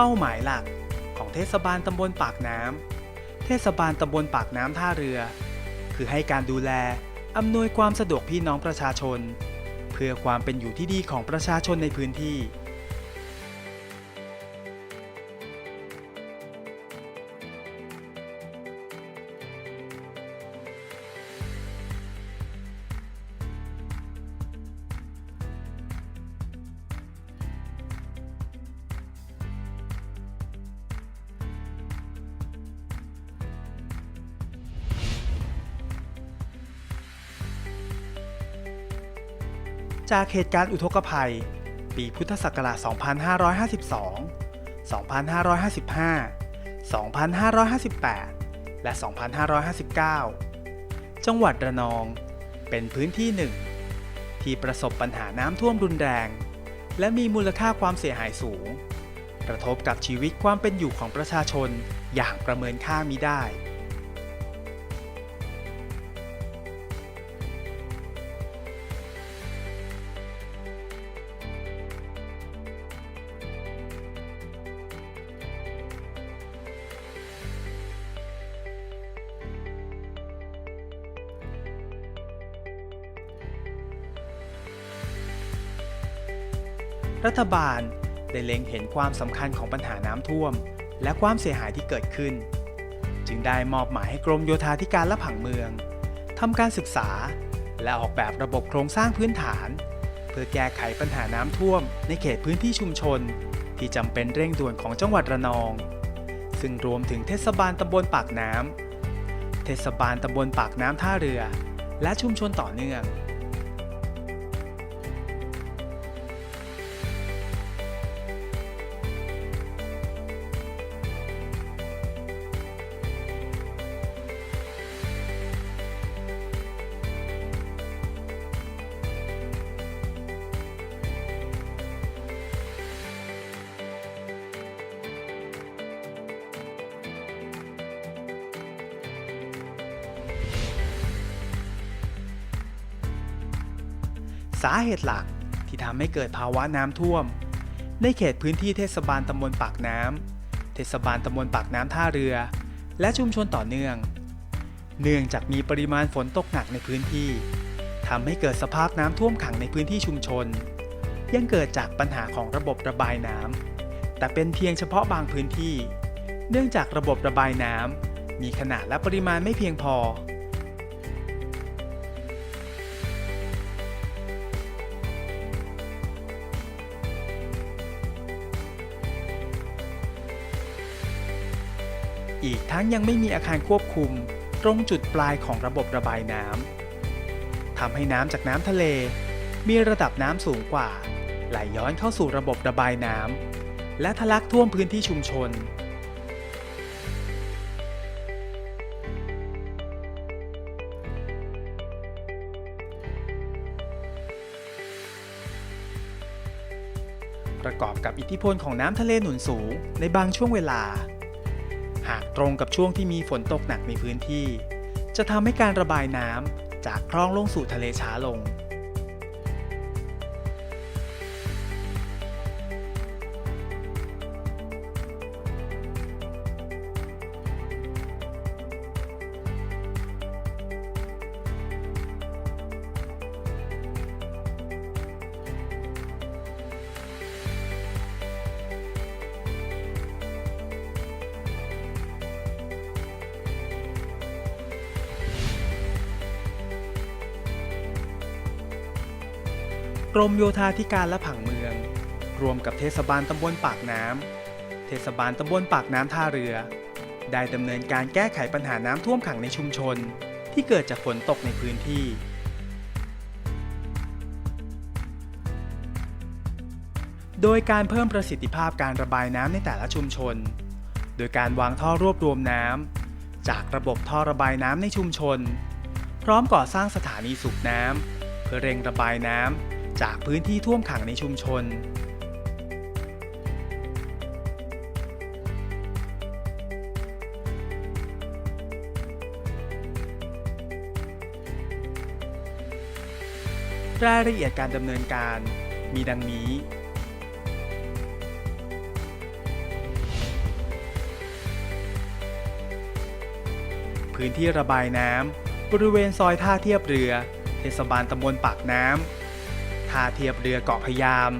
เป้าหมายหลักของเทศบาลตำบลปากน้ำ เทศบาลตำบลปากน้ำท่าเรือ คือให้การดูแล อำนวยความสะดวกพี่น้องประชาชน เพื่อความเป็นอยู่ที่ดีของประชาชนในพื้นที่ จากเหตุการณ์อุทกภัย ปีพุทธศักราช 2552 2555 2558 และ 2559 จังหวัดระนองเป็นพื้นที่หนึ่ง ที่ประสบปัญหาน้ำท่วมรุนแรง และมีมูลค่าความเสียหายสูง กระทบกับชีวิตความเป็นอยู่ของประชาชนอย่างประเมินค่ามิได้ รัฐบาลได้เล็งเห็นความสำคัญของปัญหาน้ำท่วม และความเสียหายที่เกิดขึ้น จึงได้มอบหมายให้กรมโยธาธิการและผังเมืองทำการศึกษา และออกแบบระบบโครงสร้างพื้นฐาน เพื่อแก้ไขปัญหาน้ำท่วม ในเขตพื้นที่ชุมชน ที่จำเป็นเร่งด่วนของจังหวัดระนอง ซึ่งรวมถึงเทศบาลตำบลปากน้ำเทศบาลตำบลปากน้ำท่าเรือ และชุมชนต่อเนื่อง สาเหตุหลักที่ทำให้เกิดภาวะน้ำท่วม ในเขตพื้นที่เทศบาลตำบลปากน้ำเทศบาลตำบลปากน้ำท่าเรือ และชุมชนต่อเนื่อง เนื่องจากมีปริมาณฝนตกหนักในพื้นที่ทำให้เกิดสภาพน้ำท่วมขังในพื้นที่ชุมชน ยังเกิดจากปัญหาของระบบระบายน้ำแต่เป็นเพียงเฉพาะบางพื้นที่ เนื่องจากระบบระบายน้ำมีขนาดและปริมาณไม่เพียงพอ อีกทั้งยังไม่มีอาคารควบคุม ตรงจุดปลายของระบบระบายน้ำทำให้น้ำจากน้ำทะเล มีระดับน้ำสูงกว่า ไหลย้อนเข้าสู่ระบบระบายน้ำและทะลักท่วมพื้นที่ชุมชน ประกอบกับอิทธิพลของน้ำทะเลหนุนสูงในบางช่วงเวลา หากตรงกับช่วงที่มีฝนตกหนักในพื้นที่ จะทำให้การระบายน้ำจากคลองลงสู่ทะเลช้าลง รมโยธาธิการและผังเมือง รวมกับเทศบาลตำบลปากน้ำเทศบาลตำบลปากน้ำท่าเรือ ได้ดำเนินการแก้ไขปัญหาน้ำท่วมขังในชุมชน ที่เกิดจากฝนตกในพื้นที่ โดยการเพิ่มประสิทธิภาพการระบายน้ำในแต่ละชุมชน โดยการวางท่อรวบรวมน้ำจากระบบท่อระบายน้ำในชุมชน พร้อมก่อสร้างสถานีสูบน้ำเพื่อเร่งระบายน้ำ จากพื้นที่ท่วมขังในชุมชน รายละเอียดการดำเนินการมีดังนี้ พื้นที่ระบายน้ำบริเวณซอยท่าเทียบเรือ เทศบาลตำบลปากน้ำ ท่าเทียบเรือเกาะพยาม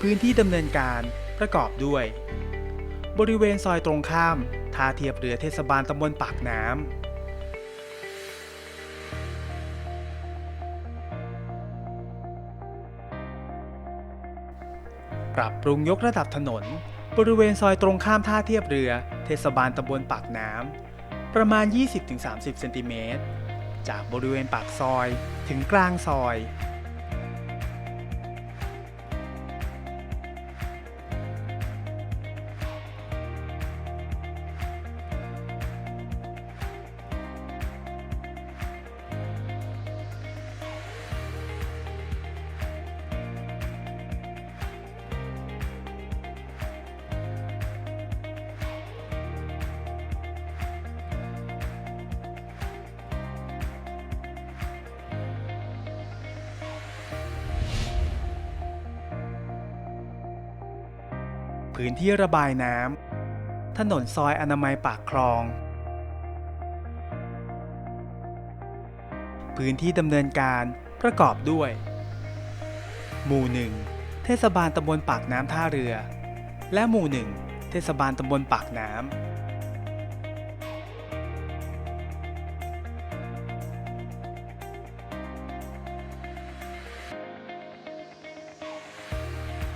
พื้นที่ดำเนินการประกอบด้วย บริเวณซอยตรงข้ามท่าเทียบเรือเทศบาลตำบลปากน้ำปรับปรุงยกระดับถนน บริเวณซอยตรงข้ามท่าเทียบเรือ เทศบาลตำบลปากน้ำ ประมาณ 20-30 เซนติเมตร จากบริเวณปากซอยถึงกลางซอย พื้นที่ระบายน้ำถนนซอยอนามัยปากคลอง พื้นที่ดำเนินการประกอบด้วย หมู่1เทศบาลตำบลปากน้ำท่าเรือ และหมู่1เทศบาลตำบลปากน้ำ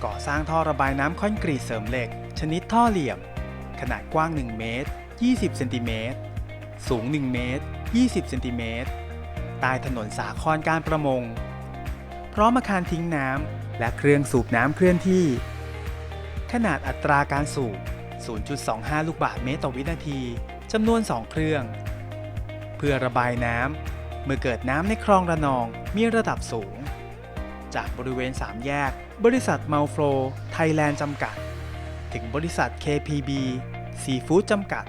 ก่อสร้างท่อระบายน้ำคอนกรีตเสริมเหล็ก ชนิดท่อเหลี่ยม ขนาดกว้าง 1 เมตร 20 เซนติเมตร สูง 1 เมตร 20 เซนติเมตร ใต้ถนนสาครการประมง พร้อมอาคารทิ้งน้ำ และเครื่องสูบน้ำเคลื่อนที่ ขนาดอัตราการสูบ 0.25 ลูกบาศก์เมตรต่อวินาทีจำนวน 2 เครื่อง เพื่อระบายน้ำ เมื่อเกิดน้ำในคลองระนองมีระดับสูง จากบริเวณ3แยก บริษัท m a l โ l o ไทยแลนด์จำกัด ถึงบริษัท KPB Seafood จำกัด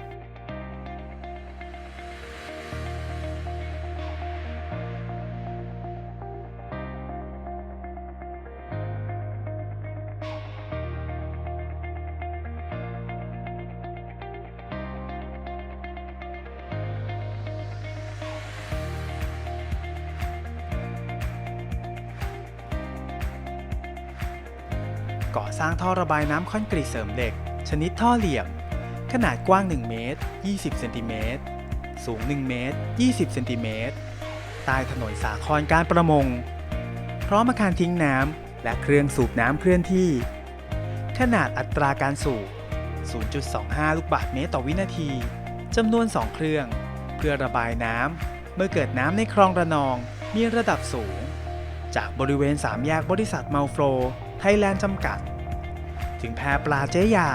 ก่อสร้างท่อระบายน้ำคอนกรีตเสริมเหล็ก ชนิดท่อเหลี่ยม ขนาดกว้าง 1 เมตร 20 เซนติเมตร สูง 1 เมตร 20 เซนติเมตร ใต้ถนนสาครการประมง พร้อมอาคารทิ้งน้ำและเครื่องสูบน้ำเคลื่อนที่ ขนาดอัตราการสูบ 0.25 ลูกบาศก์เมตรต่อวินาทีจำนวน 2 เครื่อง เพื่อระบายน้ำเมื่อเกิดน้ำในคลองระนองมีระดับสูง จากบริเวณ3แยกบริษัทเมาโฟ ไทยแลนด์จำกัด ถึงแพรปลาเจ๊ยา